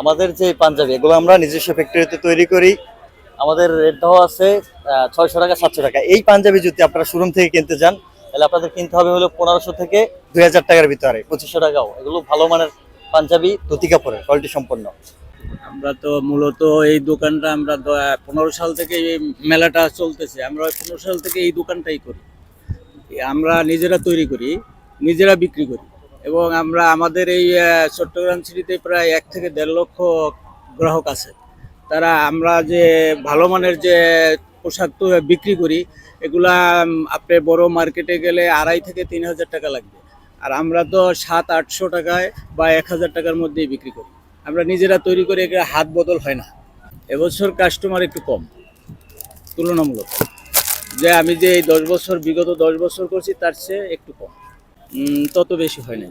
আমাদের যে পাঞ্জাবি, এগুলো আমরা নিজস্ব ফ্যাক্টরিতে তৈরি করি। আমাদের রেট দেওয়া আছে ছয়শো টাকা, সাতশো টাকা। এই পাঞ্জাবি যদি আপনারা শোরুম থেকে কিনতে যান তাহলে আপনাদের কিনতে হবে হলো পনেরোশো থেকে দুই হাজার টাকার ভিতরে, পঁচিশশো টাকাও। এগুলো ভালো মানের পাঞ্জাবি, ধুতি কাপড়ের কোয়ালিটি সম্পন্ন। আমরা তো মূলত এই দোকানটা আমরা পনেরো সাল থেকে এই মেলাটা চলতেছে। আমরা পনেরো সাল থেকে এই দোকানটাই করি। আমরা নিজেরা তৈরি করি, নিজেরা বিক্রি করি। এবং আমরা আমাদের এই চট্টগ্রাম সিটিতে প্রায় এক থেকে দেড় লক্ষ গ্রাহক আছে। তারা আমরা যে ভালো মানের যে পোশাক তো বিক্রি করি, এগুলা আপনি বড় মার্কেটে গেলে আড়াই থেকে তিন হাজার টাকা লাগবে। আর আমরা তো সাত, আটশো টাকায় বা এক হাজার টাকার মধ্যেই বিক্রি করি। আমরা নিজেরা তৈরি করে এগুলো হাত বদল হয় না। এবছর কাস্টমার একটু কম। তুলনামূলক। যে আমি যে এই দশ বছর, বিগত দশ বছর করছি, তার চেয়ে একটু কম। তত বেশি হয় না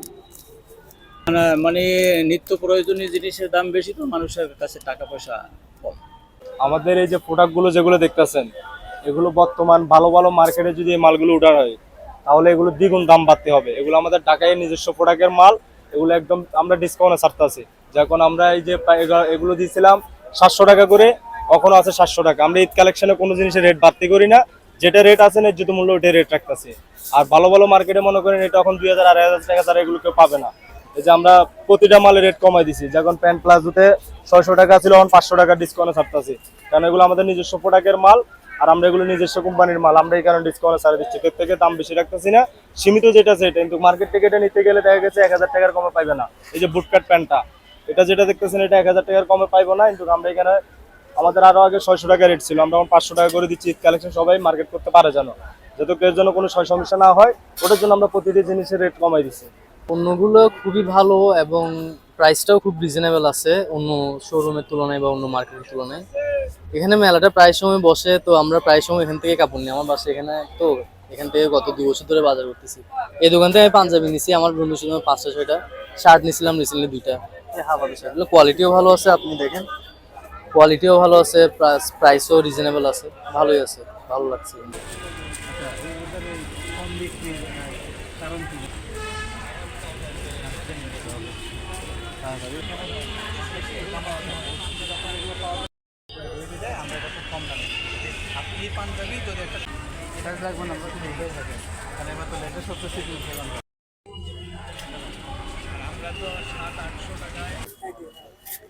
মানে- নিত্য প্রয়োজনীয় জিনিসের দাম বেশি তো, মানুষের কাছে টাকা পয়সা কম। আমাদের এই যে প্রোডাক্টগুলো যেগুলো দেখতেছেন, এগুলো বর্তমান ভালো ভালো মার্কেটে যদি এই মালগুলো উঠার হয়, তাহলে এগুলো দ্বিগুণ দাম বাড়তে হবে। এগুলো আমাদের ঢাকায় নিজস্ব প্রোডাক্টের মাল, এগুলো একদম আমরা ডিসকাউন্টে ছাড়তেছি যখন আমরা এই যে এগুলো দিয়েছিলাম সাতশো টাকা করে, কখনো আছে সাতশো টাকা। আমরা ঈদ কালেকশনে কোনো জিনিসের রেট বাড়তি করি না। যেটা রেট আছে ন্যায্য মূল্য ওইটাই রেট রাখতেছি। আর ভালো ভালো মার্কেটে মনে করেন এটা এখন দুই হাজার, আড়াই হাজার টাকা তারা এগুলো কেউ পাবে না। এই যে আমরা প্রতিটা মালের রেট কমাই দিছি। যখন প্যান্ট প্লাজোতে ছয়শো টাকা ছিল, এখন পাঁচশো টাকা ডিসকাউন্টে ছাড়তেছি। কারণ এগুলো আমাদের নিজস্ব প্রোডাক্টের মাল, আর আমরা এগুলো নিজস্ব কোম্পানির মাল। আমরা এই কারণে ডিসকাউন্টে ছাড়ে দিচ্ছি। এর থেকে দাম বেশি রাখতেছি না। সীমিত যেটা এটা। কিন্তু মার্কেট থেকে এটা নিতে গেলে দেখা গেছে এক হাজার টাকার কমে পাইবে না। এই যে বুটকাট প্যান্টটা এটা যেটা দেখতেছেন এটা এক হাজার টাকার কমে পাইবো না। কিন্তু আমরা এখানে আমাদের আরও আগে ছয়শো টাকা রেট ছিল। আমরা পাঁচশো টাকা করে দিচ্ছি। কালেকশন সবাই মার্কেট করতে পারে যেন। যাতে কেউ যেন কোনো সয় সমস্যা না হয়, ওটার জন্য আমরা প্রতিটি জিনিসের রেট কমাই দিচ্ছি। পণ্যগুলো খুবই ভালো এবং প্রাইসটাও খুব রিজনেবল আছে অন্য শোরুমের তুলনায় বা অন্য মার্কেটের তুলনায়। এখানে মেলাটা প্রায় সময় বসে, তো আমরা প্রায় সময় এখান থেকে কাপড় নিই। আমার বাসা এখানে, তো এখান থেকে গত দু বছর ধরে বাজার করতেছি। এই দোকান থেকে আমি পাঞ্জাবি নিছি, আমার বন্ধু ছিল পাঁচটা, ছয়টা। শার্ট নিছিলাম রিসেন্টলি দুইটা। হাফাতে শার্ট কোয়ালিটিও ভালো আছে, আপনি দেখেন। কোয়ালিটিও ভালো আছে প্রাইসও রিজনেবল আছে। ভালোই আছে ভালো লাগছে।